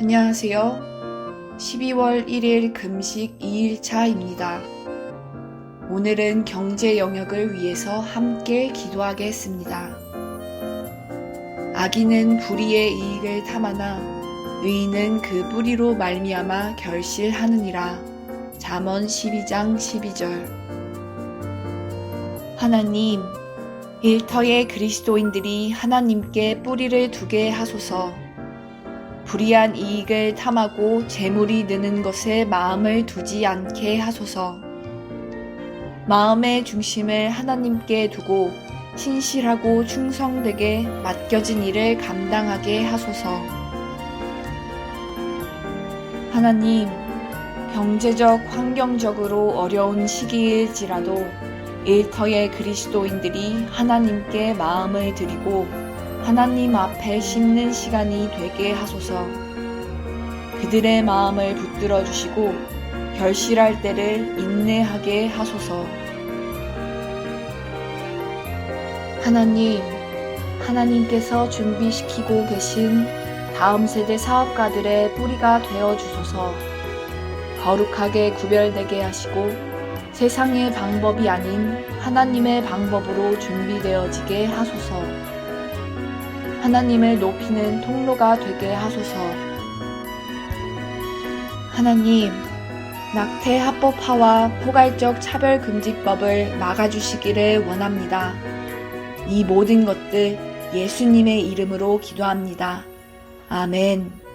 안녕하세요. 12월 1일 금식 2일차입니다. 오늘은 경제 영역을 위해서 함께 기도하겠습니다. 악인은 불의의 이익을 탐하나 의인은 그 뿌리로 말미암아 결실하느니라. 잠언 12장 12절. 하나님, 일터의 그리스도인들이 하나님께 뿌리를 두게 하소서. 불이한 이익을 탐하고 재물이 느는 것에 마음을 두지 않게 하소서. 마음의 중심을 하나님께 두고 신실하고 충성되게 맡겨진 일을 감당하게 하소서. 하나님, 경제적, 환경적으로 어려운 시기일지라도 일터의 그리스도인들이 하나님께 마음을 드리고 하나님 앞에 심는 시간이 되게 하소서. 그들의 마음을 붙들어 주시고 결실할 때를 인내하게 하소서. 하나님, 하나님께서 준비시키고 계신 다음 세대 사업가들의 뿌리가 되어 주소서. 거룩하게 구별되게 하시고 세상의 방법이 아닌 하나님의 방법으로 준비되어지게 하소서. 하나님을 높이는 통로가 되게 하소서. 하나님, 낙태 합법화와 포괄적 차별금지법을 막아주시기를 원합니다. 이 모든 것들 예수님의 이름으로 기도합니다. 아멘.